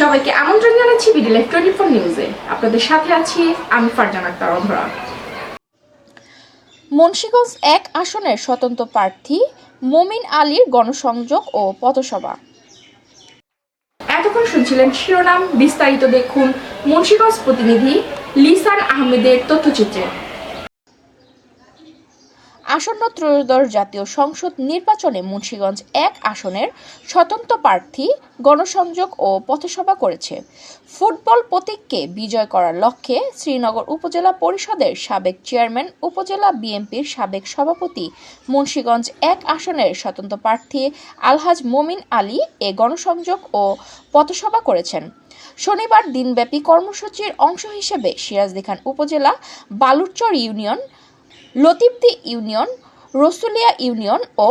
সবাইকে আমন্ত্রণ জানাচ্ছি বিডি লাইফ টোয়েন্টি ফোর নিউজে। আপনাদের সাথে আছি আমি ফারজান আক্তার অধরা মুন্সিগঞ্জ এক আসনের স্বতন্ত্র প্রার্থী মোমিন আলীর গণসংযোগ ও পথসভা। এতক্ষণ শুনছিলেন শিরোনাম বিস্তারিত দেখুন মুন্সিগঞ্জ প্রতিনিধি লিসান আহমেদের তথ্যচিত্রে। আসন্ন ত্রয়োদশ জাতীয় সংসদ নির্বাচনে মুন্সিগঞ্জ এক আসনের স্বতন্ত্র প্রার্থী গণসংযোগ ও পথসভা করেছে। ফুটবল প্রতীককে বিজয় করার লক্ষ্যে শ্রীনগর উপজেলা পরিষদের সাবেক চেয়ারম্যান, উপজেলা বিএনপির সাবেক সভাপতি, মুন্সিগঞ্জ এক আসনের স্বতন্ত্র প্রার্থী আলহাজ মোমিন আলী এ গণসংযোগ ও পথসভা করেছেন। শনিবার দিনব্যাপী কর্মসূচির অংশ হিসেবে সিরাজদিখান উপজেলা Balurchar union Latibdi union, Rasulia union ও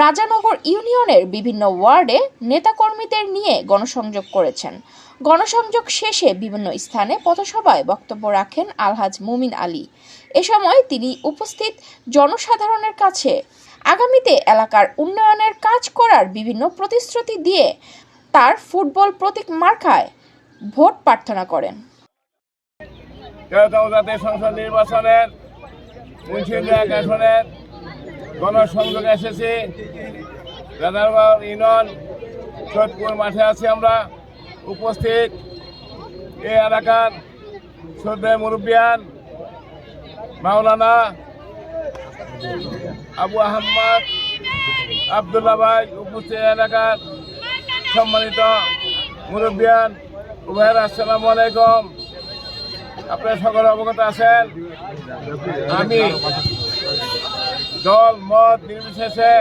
রাজানগর ইউনিয়নের বিভিন্ন ওয়ার্ডে নেতাকর্মীদের নিয়ে গণসংযোগ করেছেন। গণসংযোগ শেষে বিভিন্ন স্থানে পথসভায় বক্তব্য রাখেন আলহাজ মুমিন আলী। এ সময় তিনি উপস্থিত জনসাধারণের কাছে আগামীতে এলাকার উন্নয়নের কাজ করার বিভিন্ন প্রতিশ্রুতি দিয়ে তার ফুটবল প্রতীক মার্কায় ভোট প্রার্থনা করেন। সংসদ নির্বাচনের আসনের গণসংযোগ এসেছি। রাজারবাগ ইউনিয়ন সৈয়দপুর মাঠে আছি আমরা। উপস্থিত এই এলাকার শ্রদ্ধেয় মুরব্বিয়ান মাওলানা আবু আহম্মদ আবদুল্লাহ ভাই উপস্থিত এলাকার সম্মানিত মুরব্বিয়ান। উভয়ের আসসালামু আলাইকুম। আপনারা সকলে অবগত আছেন? আমি দল, মত নির্বিশেষে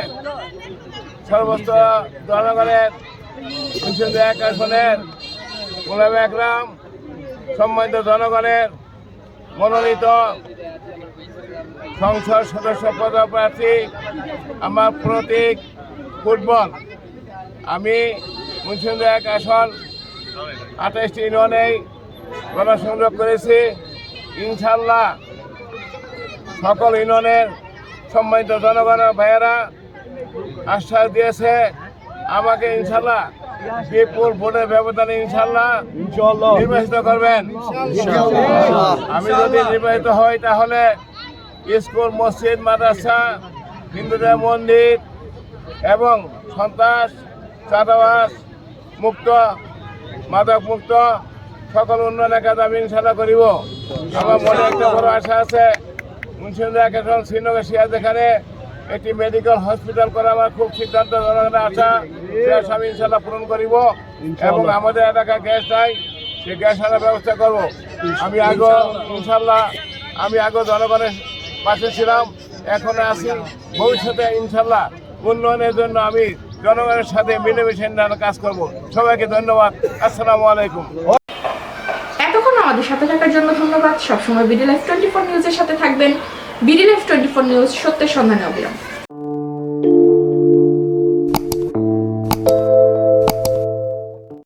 সর্বোচ্চ জনগণের তিনশো এক আসনের গোলাম একরাম সম্মানিত জনগণের মনোনীত সংসদ সদস্য পদপ্রার্থী আমার প্রতীক ফুটবল। আমি মুন্সিগঞ্জ এক আসন আঠাশটি ইউনিয়নেই গণসংযোগ করেছি। ইনশাল্লাহ সকল ইউনিয়নের সম্মানিত জনগণের ভাইয়েরা আশ্বাস দিয়েছে আমাকে ইনশাল্লাহ বিপুল ভোটের ব্যবধানে ইনশাল্লাহ নির্বাচিত করবেন। আমি যদি নির্বাচিত হই তাহলে স্কুল মসজিদ মাদ্রাসা হিন্দুদের মন্দির এবং সন্ত্রাস চাঁদাবাস মুক্ত মাদক মুক্ত সকল উন্নয়নের কাজ আমি ইনশাল্লাহ করিব। আমার মনে একটা বড় আশা আছে। মুন্সিগঞ্জ এখন শ্রীনগর সিরাজ এখানে একটি মেডিকেল হসপিটাল করা আমার খুব সিদ্ধান্ত জনগণের আশা আমি ইনশাল্লাহ পূরণ করিব এবং আমাদের এলাকায় গ্যাস নাই সে গ্যাস আনার ব্যবস্থা করব। আমি আগে ইনশাল্লাহ আমি আগে জনগণের পাশে ছিলাম এখন আছি। ভবিষ্যতে ইনশাল্লাহ উন্নয়নের জন্য আমি জনগণের সাথে মিলেমিশে কাজ করব। সবাইকে ধন্যবাদ। আসসালামু আলাইকুম। আমাদের সাথে থাকার জন্য ধন্যবাদ। সবসময় বিডি লাইফ টোয়েন্টি ফোর নিউজের সাথে থাকবেন। BD life twenty four news সত্যের সন্ধানে অবিরাম।